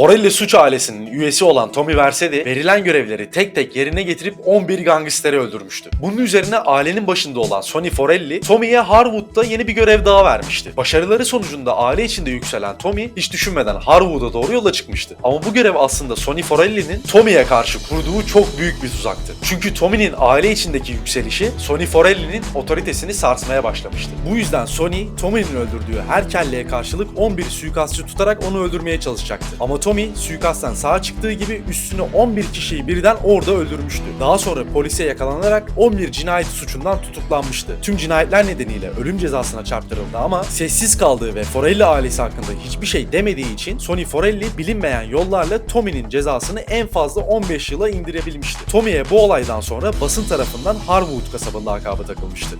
Forelli suç ailesinin üyesi olan Tommy Versedi verilen görevleri tek tek yerine getirip 11 gangsteri öldürmüştü. Bunun üzerine ailenin başında olan Sonny Forelli, Tommy'ye Harwood'da yeni bir görev daha vermişti. Başarıları sonucunda aile içinde yükselen Tommy hiç düşünmeden Harwood'a doğru yola çıkmıştı. Ama bu görev aslında Sonny Forelli'nin Tommy'ye karşı kurduğu çok büyük bir tuzaktı. Çünkü Tommy'nin aile içindeki yükselişi Sonny Forelli'nin otoritesini sarsmaya başlamıştı. Bu yüzden Sonny, Tommy'nin öldürdüğü her kelleye karşılık 11 suikastçı tutarak onu öldürmeye çalışacaktı. Ama Tommy suikastten sağa çıktığı gibi üstüne 11 kişiyi birden orada öldürmüştü. Daha sonra polise yakalanarak 11 cinayet suçundan tutuklanmıştı. Tüm cinayetler nedeniyle ölüm cezasına çarptırıldı ama sessiz kaldığı ve Forelli ailesi hakkında hiçbir şey demediği için Sonny Forelli bilinmeyen yollarla Tommy'nin cezasını en fazla 15 yıla indirebilmişti. Tommy'ye bu olaydan sonra basın tarafından Harwood kasaba lakabı takılmıştı.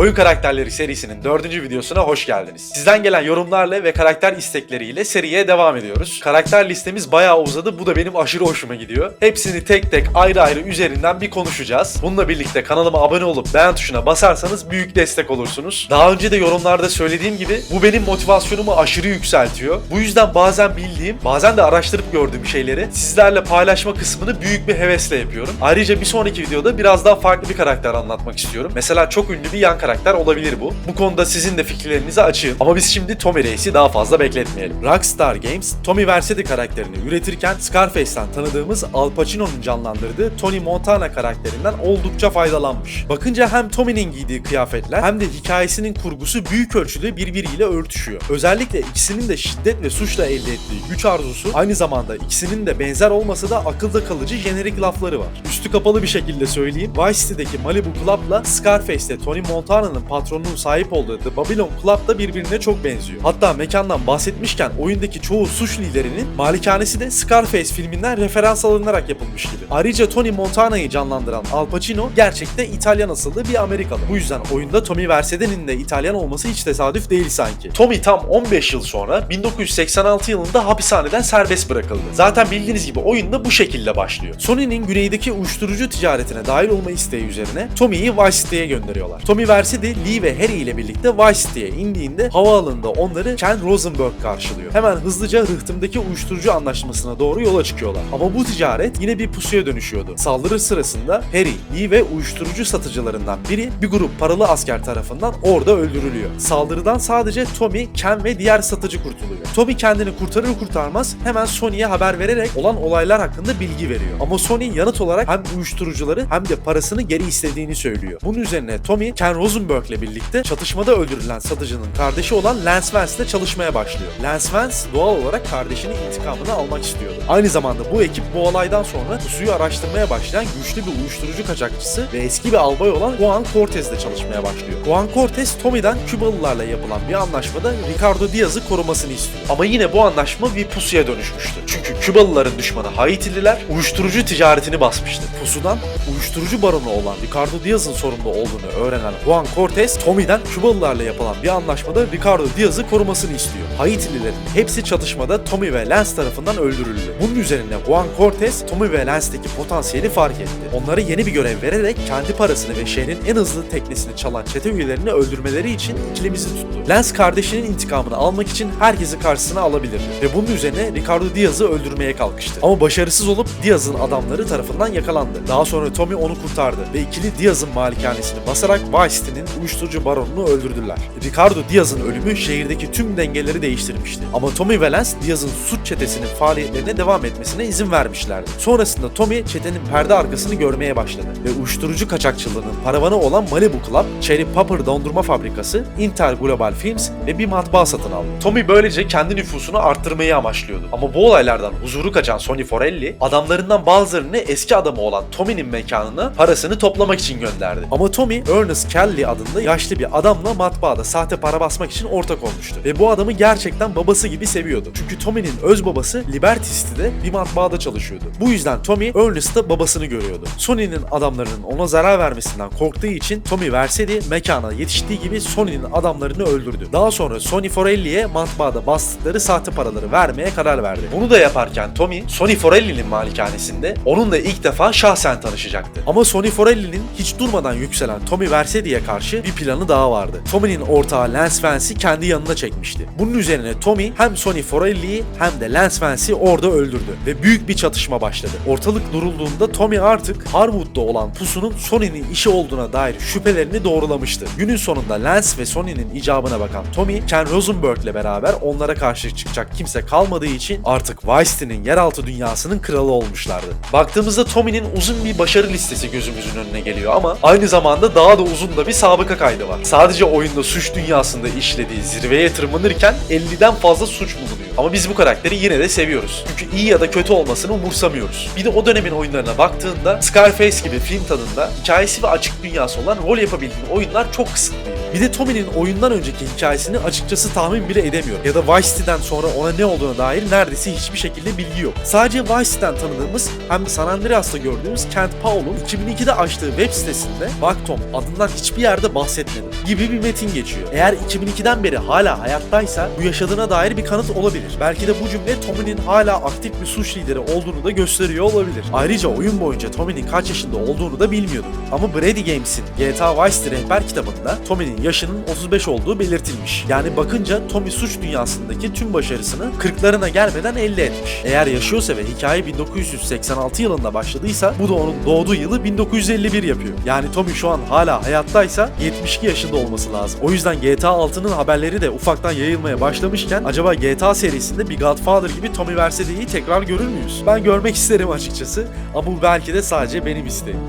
Oyun Karakterleri serisinin dördüncü videosuna hoş geldiniz. Sizden gelen yorumlarla ve karakter istekleriyle seriye devam ediyoruz. Karakter listemiz bayağı uzadı. Bu da benim aşırı hoşuma gidiyor. Hepsini tek tek ayrı ayrı üzerinden bir konuşacağız. Bununla birlikte kanalıma abone olup beğen tuşuna basarsanız büyük destek olursunuz. Daha önce de yorumlarda söylediğim gibi bu benim motivasyonumu aşırı yükseltiyor. Bu yüzden bazen bildiğim, bazen de araştırıp gördüğüm şeyleri sizlerle paylaşma kısmını büyük bir hevesle yapıyorum. Ayrıca bir sonraki videoda biraz daha farklı bir karakter anlatmak istiyorum. Mesela çok ünlü bir yan karakter olabilir bu. Bu konuda sizin de fikirlerinizi açığım. Ama biz şimdi Tommy Reis'i daha fazla bekletmeyelim. Rockstar Games, Tommy Vercetti karakterini üretirken Scarface'ten tanıdığımız Al Pacino'nun canlandırdığı Tony Montana karakterinden oldukça faydalanmış. Bakınca hem Tommy'nin giydiği kıyafetler hem de hikayesinin kurgusu büyük ölçüde birbiriyle örtüşüyor. Özellikle ikisinin de şiddet ve suçla elde ettiği güç arzusu aynı zamanda ikisinin de benzer olmasa da akılda kalıcı jenerik lafları var. Üstü kapalı bir şekilde söyleyeyim. Vice City'deki Malibu Club'la Scarface'te Tony Montana'nın patronunun sahip olduğu The Babylon Club da birbirine çok benziyor. Hatta mekandan bahsetmişken oyundaki çoğu suç liderinin malikanesi de Scarface filminden referans alınarak yapılmış gibi. Ayrıca Tony Montana'yı canlandıran Al Pacino gerçekte İtalyan asıllı bir Amerikalı. Bu yüzden oyunda Tommy Vercetti'nin de İtalyan olması hiç tesadüf değil sanki. Tommy tam 15 yıl sonra 1986 yılında hapishaneden serbest bırakıldı. Zaten bildiğiniz gibi oyunda bu şekilde başlıyor. Sony'nin güneydeki uyuşturucu ticaretine dahil olma isteği üzerine Tommy'yi Vice City'ye gönderiyorlar. Tommy Vercetti, Lee ve Harry ile birlikte Vice City'ye indiğinde havaalanında onları Ken Rosenberg karşılıyor. Hemen hızlıca rıhtımdaki uyuşturucu anlaşmasına doğru yola çıkıyorlar. Ama bu ticaret yine bir pusuya dönüşüyordu. Saldırı sırasında Harry, Lee ve uyuşturucu satıcılarından biri bir grup paralı asker tarafından orada öldürülüyor. Saldırıdan sadece Tommy, Ken ve diğer satıcı kurtuluyor. Tommy kendini kurtarır kurtarmaz hemen Sony'ye haber vererek olan olaylar hakkında bilgi veriyor. Ama Sony yanıt olarak hem uyuşturucuları hem de parasını geri istediğini söylüyor. Bunun üzerine Tommy, Ken Rosenberg ile birlikte çatışmada öldürülen satıcının kardeşi olan Lance Vance ile çalışmaya başlıyor. Lance Vance doğal olarak kardeşinin intikamını almak istiyordu. Aynı zamanda bu ekip bu olaydan sonra pusuyu araştırmaya başlayan güçlü bir uyuşturucu kaçakçısı ve eski bir albay olan Juan Cortez ile çalışmaya başlıyor. Juan Cortez, Tommy'den Kübalılarla yapılan bir anlaşmada Ricardo Diaz'ı korumasını istiyor. Ama yine bu anlaşma bir pusuya dönüşmüştü. Çünkü Kübalıların düşmanı Haitililer uyuşturucu ticaretini basmıştı. Pusudan uyuşturucu baronu olan Ricardo Diaz'ın sorumlu olduğunu öğrenen Juan Cortez, Tommy'den Kübalılarla yapılan bir anlaşmada Ricardo Diaz'ı korumasını istiyor. Haitililerin hepsi çatışmada Tommy ve Lance tarafından öldürüldü. Bunun üzerine Juan Cortez, Tommy ve Lance'deki potansiyeli fark etti. Onlara yeni bir görev vererek kendi parasını ve şehrin en hızlı teknesini çalan çete üyelerini öldürmeleri için ikilimizi tuttu. Lance kardeşinin intikamını almak için herkesi karşısına alabilirdi ve bunun üzerine Ricardo Diaz'ı öldürmeye kalkıştı. Ama başarısız olup Diaz'ın adamları tarafından yakalandı. Daha sonra Tommy onu kurtardı ve ikili Diaz'ın malikanesini basarak Vice City'nin uyuşturucu baronunu öldürdüler. Ricardo Diaz'ın ölümü şehirdeki tüm dengeleri değiştirmişti. Ama Tommy ve Lance Diaz'ın suç çetesinin faaliyetlerine devam etmesine izin vermişlerdi. Sonrasında Tommy çetenin perde arkasını görmeye başladı ve uyuşturucu kaçakçılığının paravanı olan Malibu Club, Cherry Popper dondurma fabrikası, Inter Global Films ve bir matbaa satın aldı. Tommy böylece kendi nüfusunu arttırmayı amaçlıyordu. Ama bu olaylardan huzuru kaçan Sonny Forelli, adamlarından bazılarını eski adamı olan Tommy'nin mekanına parasını toplamak için gönderdi. Ama Tommy, Ernest Kelly Forelli adında yaşlı bir adamla matbaada sahte para basmak için ortak olmuştu. Ve bu adamı gerçekten babası gibi seviyordu. Çünkü Tommy'nin öz babası Liberty'sti de bir matbaada çalışıyordu. Bu yüzden Tommy Ernest'ta babasını görüyordu. Sony'nin adamlarının ona zarar vermesinden korktuğu için Tommy Versedi mekana yetiştiği gibi Sony'nin adamlarını öldürdü. Daha sonra Sony Forelli'ye matbaada bastıkları sahte paraları vermeye karar verdi. Bunu da yaparken Tommy, Sony Forelli'nin malikanesinde onunla ilk defa şahsen tanışacaktı. Ama Sony Forelli'nin hiç durmadan yükselen Tommy Versedi'ye karşı bir planı daha vardı. Tommy'nin ortağı Lance Vance'i kendi yanına çekmişti. Bunun üzerine Tommy hem Sony Forelli'yi hem de Lance Vance'i orada öldürdü ve büyük bir çatışma başladı. Ortalık durulduğunda Tommy artık Harwood'da olan pusunun Sony'nin işi olduğuna dair şüphelerini doğrulamıştı. Günün sonunda Lance ve Sony'nin icabına bakan Tommy, Ken Rosenberg'le beraber onlara karşı çıkacak kimse kalmadığı için artık Vice City'nin yeraltı dünyasının kralı olmuşlardı. Baktığımızda Tommy'nin uzun bir başarı listesi gözümüzün önüne geliyor ama aynı zamanda daha da uzun da bir sabıka kaydı var. Sadece oyunda suç dünyasında işlediği zirveye tırmanırken 50'den fazla suç bulunuyor. Ama biz bu karakteri yine de seviyoruz. Çünkü iyi ya da kötü olmasını umursamıyoruz. Bir de o dönemin oyunlarına baktığında Scarface gibi film tadında hikayesi ve açık dünyası olan rol yapabildiğin oyunlar çok kısıtlıydı. Bir de Tommy'nin oyundan önceki hikayesini açıkçası tahmin bile edemiyorum. Ya da Vice City'den sonra ona ne olduğuna dair neredeyse hiçbir şekilde bilgi yok. Sadece Vice City'den tanıdığımız hem San Andreas'ta gördüğümüz Kent Powell'un 2002'de açtığı web sitesinde Vaktom adından hiçbir yerde bahsetmedi gibi bir metin geçiyor. Eğer 2002'den beri hala hayattaysa bu yaşadığına dair bir kanıt olabilir. Belki de bu cümle Tommy'nin hala aktif bir suç lideri olduğunu da gösteriyor olabilir. Ayrıca oyun boyunca Tommy'nin kaç yaşında olduğunu da bilmiyorduk. Ama Brady Games'in GTA Vice City rehber kitabında Tommy'nin yaşının 35 olduğu belirtilmiş. Yani bakınca Tommy suç dünyasındaki tüm başarısını 40'larına gelmeden elde etmiş. Eğer yaşıyorsa ve hikaye 1986 yılında başladıysa bu da onun doğduğu yılı 1951 yapıyor. Yani Tommy şu an hala hayattaysa 72 yaşında olması lazım. O yüzden GTA 6'nın haberleri de ufaktan yayılmaya başlamışken acaba GTA serisinde bir Godfather gibi Tommy Versedi'yi tekrar görür müyüz? Ben görmek isterim açıkçası ama bu belki de sadece benim isteğim.